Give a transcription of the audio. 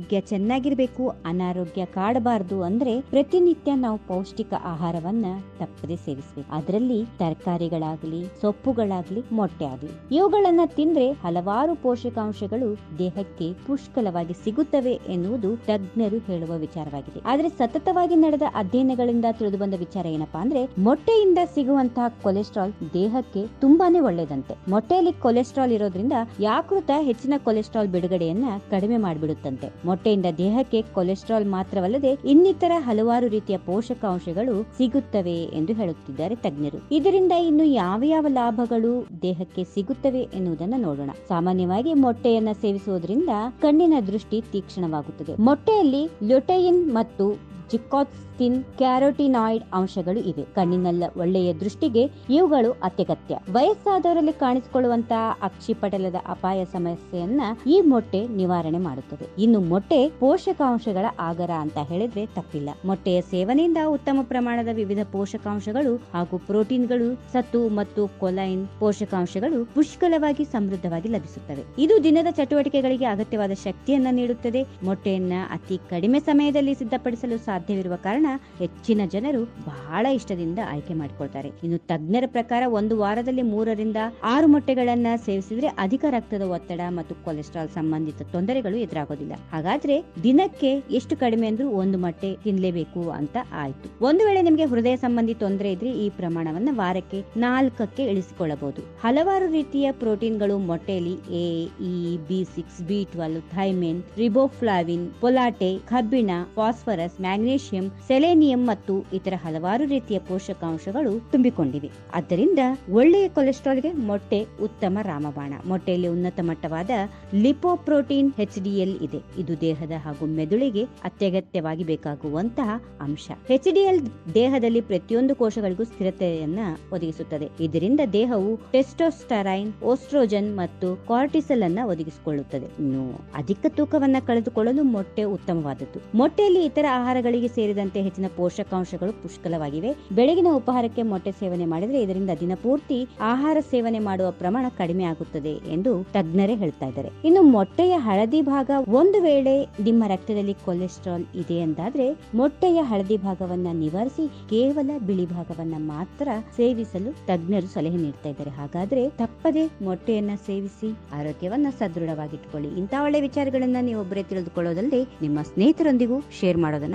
ಆರೋಗ್ಯ ಚೆನ್ನಾಗಿರ್ಬೇಕು, ಅನಾರೋಗ್ಯ ಕಾಡಬಾರದು ಅಂದ್ರೆ ಪ್ರತಿನಿತ್ಯ ನಾವು ಪೌಷ್ಟಿಕ ಆಹಾರವನ್ನ ತಪ್ಪದೆ ಸೇವಿಸಬೇಕು. ಅದರಲ್ಲಿ ತರಕಾರಿಗಳಾಗ್ಲಿ, ಸೊಪ್ಪುಗಳಾಗ್ಲಿ, ಮೊಟ್ಟೆ ಆಗ್ಲಿ. ಇವುಗಳನ್ನ ತಿಂದ್ರೆ ಹಲವಾರು ಪೋಷಕಾಂಶಗಳು ದೇಹಕ್ಕೆ ಪುಷ್ಕಲವಾಗಿ ಸಿಗುತ್ತವೆ ಎನ್ನುವುದು ತಜ್ಞರು ಹೇಳುವ ವಿಚಾರವಾಗಿದೆ. ಆದ್ರೆ ಸತತವಾಗಿ ನಡೆದ ಅಧ್ಯಯನಗಳಿಂದ ತಿಳಿದು ಬಂದ ವಿಚಾರ ಏನಪ್ಪಾ ಅಂದ್ರೆ, ಮೊಟ್ಟೆಯಿಂದ ಸಿಗುವಂತಹ ಕೊಲೆಸ್ಟ್ರಾಲ್ ದೇಹಕ್ಕೆ ತುಂಬಾನೇ ಒಳ್ಳೆಯದಂತೆ ಮೊಟ್ಟೆಯಲ್ಲಿ ಕೊಲೆಸ್ಟ್ರಾಲ್ ಇರೋದ್ರಿಂದ ಯಾಕೃತ ಹೆಚ್ಚಿನ ಕೊಲೆಸ್ಟ್ರಾಲ್ ಬಿಡುಗಡೆಯನ್ನ ಕಡಿಮೆ ಮಾಡಿಬಿಡುತ್ತಂತೆ. ಮೊಟ್ಟೆಯಿಂದ ದೇಹಕ್ಕೆ ಕೊಲೆಸ್ಟ್ರಾಲ್ ಮಾತ್ರವಲ್ಲದೆ ಇನ್ನಿತರ ಹಲವಾರು ರೀತಿಯ ಪೋಷಕಾಂಶಗಳು ಸಿಗುತ್ತವೆ ಎಂದು ಹೇಳುತ್ತಿದ್ದಾರೆ ತಜ್ಞರು. ಇದರಿಂದ ಇನ್ನು ಯಾವ ಯಾವ ಲಾಭಗಳು ದೇಹಕ್ಕೆ ಸಿಗುತ್ತವೆ ಎನ್ನುವುದನ್ನು ನೋಡೋಣ. ಸಾಮಾನ್ಯವಾಗಿ ಮೊಟ್ಟೆಯನ್ನ ಸೇವಿಸುವುದರಿಂದ ಕಣ್ಣಿನ ದೃಷ್ಟಿ ತೀಕ್ಷ್ಣವಾಗುತ್ತದೆ. ಮೊಟ್ಟೆಯಲ್ಲಿ ಲ್ಯೂಟೈನ್ ಮತ್ತು ಜಿಕಾಟ್ಸ್ಟಿನ್ ಕ್ಯಾರೋಟಿನಾಯ್ಡ್ ಅಂಶಗಳು ಇವೆ. ಕಣ್ಣಿನಲ್ಲ ಒಳ್ಳೆಯ ದೃಷ್ಟಿಗೆ ಇವುಗಳು ಅತ್ಯಗತ್ಯ. ವಯಸ್ಸಾದವರಲ್ಲಿ ಕಾಣಿಸಿಕೊಳ್ಳುವಂತಹ ಅಕ್ಷಿಪಟಲದ ಅಪಾಯ ಸಮಸ್ಯೆಯನ್ನ ಈ ಮೊಟ್ಟೆ ನಿವಾರಣೆ ಮಾಡುತ್ತದೆ. ಇನ್ನು ಮೊಟ್ಟೆ ಪೋಷಕಾಂಶಗಳ ಆಗರ ಅಂತ ಹೇಳಿದ್ರೆ ತಪ್ಪಿಲ್ಲ. ಮೊಟ್ಟೆಯ ಸೇವನೆಯಿಂದ ಉತ್ತಮ ಪ್ರಮಾಣದ ವಿವಿಧ ಪೋಷಕಾಂಶಗಳು ಹಾಗೂ ಪ್ರೋಟೀನ್ಗಳು, ಸತ್ತು ಮತ್ತು ಕೊಲೈನ್ ಪೋಷಕಾಂಶಗಳು ಪುಷ್ಕಲವಾಗಿ ಸಮೃದ್ಧವಾಗಿ ಲಭಿಸುತ್ತವೆ. ಇದು ದಿನದ ಚಟುವಟಿಕೆಗಳಿಗೆ ಅಗತ್ಯವಾದ ಶಕ್ತಿಯನ್ನ ನೀಡುತ್ತದೆ. ಮೊಟ್ಟೆಯನ್ನ ಅತಿ ಕಡಿಮೆ ಸಮಯದಲ್ಲಿ ಸಿದ್ಧಪಡಿಸಲು ಸಾಧ್ಯವಿರುವ ಕಾರಣ ಹೆಚ್ಚಿನ ಜನರು ಬಹಳ ಇಷ್ಟದಿಂದ ಆಯ್ಕೆ ಮಾಡಿಕೊಳ್ತಾರೆ. ಇನ್ನು ತಜ್ಞರ ಪ್ರಕಾರ ಒಂದು ವಾರದಲ್ಲಿ ಮೂರರಿಂದ ಆರು ಮೊಟ್ಟೆಗಳನ್ನ ಸೇವಿಸಿದ್ರೆ ಅಧಿಕ ರಕ್ತದ ಒತ್ತಡ ಮತ್ತು ಕೊಲೆಸ್ಟ್ರಾಲ್ ಸಂಬಂಧಿತ ತೊಂದರೆಗಳು ಎದುರಾಗೋದಿಲ್ಲ. ಹಾಗಾದ್ರೆ ದಿನಕ್ಕೆ ಎಷ್ಟು ಕಡಿಮೆ ಅಂದ್ರೂ ಒಂದು ಮೊಟ್ಟೆ ತಿನ್ಲೇಬೇಕು ಅಂತ ಆಯ್ತು. ಒಂದು ವೇಳೆ ನಿಮಗೆ ಹೃದಯ ಸಂಬಂಧಿ ತೊಂದರೆ ಇದ್ರೆ ಈ ಪ್ರಮಾಣವನ್ನ ವಾರಕ್ಕೆ ನಾಲ್ಕಕ್ಕೆ ಇಳಿಸಿಕೊಳ್ಳಬಹುದು. ಹಲವಾರು ರೀತಿಯ ಪ್ರೋಟೀನ್ಗಳು ಮೊಟ್ಟೆಯಲ್ಲಿ A, E, B six, B twelve, thiamine, riboflavin, folate, ಕಬ್ಬಿಣ, ಫಾಸ್ಫರಸ್ ಮ್ಯಾಗ್ನೇಷಿಯಂ ಸೆಲೆನಿಯಂ ಮತ್ತು ಇತರ ಹಲವಾರು ರೀತಿಯ ಪೋಷಕಾಂಶಗಳು ತುಂಬಿಕೊಂಡಿವೆ. ಆದ್ದರಿಂದ ಒಳ್ಳೆಯ ಕೊಲೆಸ್ಟ್ರಾಲ್ಗೆ ಮೊಟ್ಟೆ ಉತ್ತಮ ರಾಮಬಾಣ. ಮೊಟ್ಟೆಯಲ್ಲಿ ಉನ್ನತ ಮಟ್ಟವಾದ ಲಿಪೋಪ್ರೋಟೀನ್ ಹೆಚ್ ಡಿಎಲ್ ಇದೆ. ಇದು ದೇಹದ ಹಾಗೂ ಮೆದುಳಿಗೆ ಅತ್ಯಗತ್ಯವಾಗಿ ಬೇಕಾಗುವಂತಹ ಅಂಶ. ಎಚ್ ಡಿಎಲ್ ದೇಹದಲ್ಲಿ ಪ್ರತಿಯೊಂದು ಕೋಶಗಳಿಗೂ ಸ್ಥಿರತೆಯನ್ನ ಒದಗಿಸುತ್ತದೆ. ಇದರಿಂದ ದೇಹವು ಟೆಸ್ಟೋಸ್ಟರೈನ್, ಓಸ್ಟ್ರೋಜನ್ ಮತ್ತು ಕಾರ್ಟಿಸಲ್ ಅನ್ನ ಒದಗಿಸಿಕೊಳ್ಳುತ್ತದೆ. ಇನ್ನು ಅಧಿಕ ತೂಕವನ್ನ ಕಳೆದುಕೊಳ್ಳಲು ಮೊಟ್ಟೆ ಉತ್ತಮವಾದದ್ದು. ಮೊಟ್ಟೆಯಲ್ಲಿ ಇತರ ಆಹಾರಗಳಿಗೆ ಸೇರಿದಂತೆ ಹೆಚ್ಚಿನ ಪೋಷಕಾಂಶಗಳು ಪುಷ್ಕಲವಾಗಿವೆ. ಬೆಳಗಿನ ಉಪಹಾರಕ್ಕೆ ಮೊಟ್ಟೆ ಸೇವನೆ ಮಾಡಿದರೆ ಇದರಿಂದ ದಿನಪೂರ್ತಿ ಆಹಾರ ಸೇವನೆ ಮಾಡುವ ಪ್ರಮಾಣ ಕಡಿಮೆ ಆಗುತ್ತದೆ ಎಂದು ತಜ್ಞರೇ ಹೇಳ್ತಾ ಇದ್ದಾರೆ. ಇನ್ನು ಮೊಟ್ಟೆಯ ಹಳದಿ ಭಾಗ ಒಂದು ವೇಳೆ ನಿಮ್ಮ ರಕ್ತದಲ್ಲಿ ಕೊಲೆಸ್ಟ್ರಾಲ್ ಇದೆ ಎಂದಾದ್ರೆ ಮೊಟ್ಟೆಯ ಹಳದಿ ಭಾಗವನ್ನ ನಿವಾರಿಸಿ ಕೇವಲ ಬಿಳಿ ಭಾಗವನ್ನ ಮಾತ್ರ ಸೇವಿಸಲು ತಜ್ಞರು ಸಲಹೆ ನೀಡ್ತಾ ಇದ್ದಾರೆ. ಹಾಗಾದ್ರೆ ತಪ್ಪದೆ ಮೊಟ್ಟೆಯನ್ನ ಸೇವಿಸಿ ಆರೋಗ್ಯವನ್ನ ಸದೃಢವಾಗಿಟ್ಕೊಳ್ಳಿ ಇಂತಹ ಒಳ್ಳೆ ವಿಚಾರಗಳನ್ನ ನೀವು ಒಬ್ಬರೇ ತಿಳಿದುಕೊಳ್ಳೋದಲ್ಲದೆ ನಿಮ್ಮ ಸ್ನೇಹಿತರೊಂದಿಗೂ ಶೇರ್ ಮಾಡೋದನ್ನ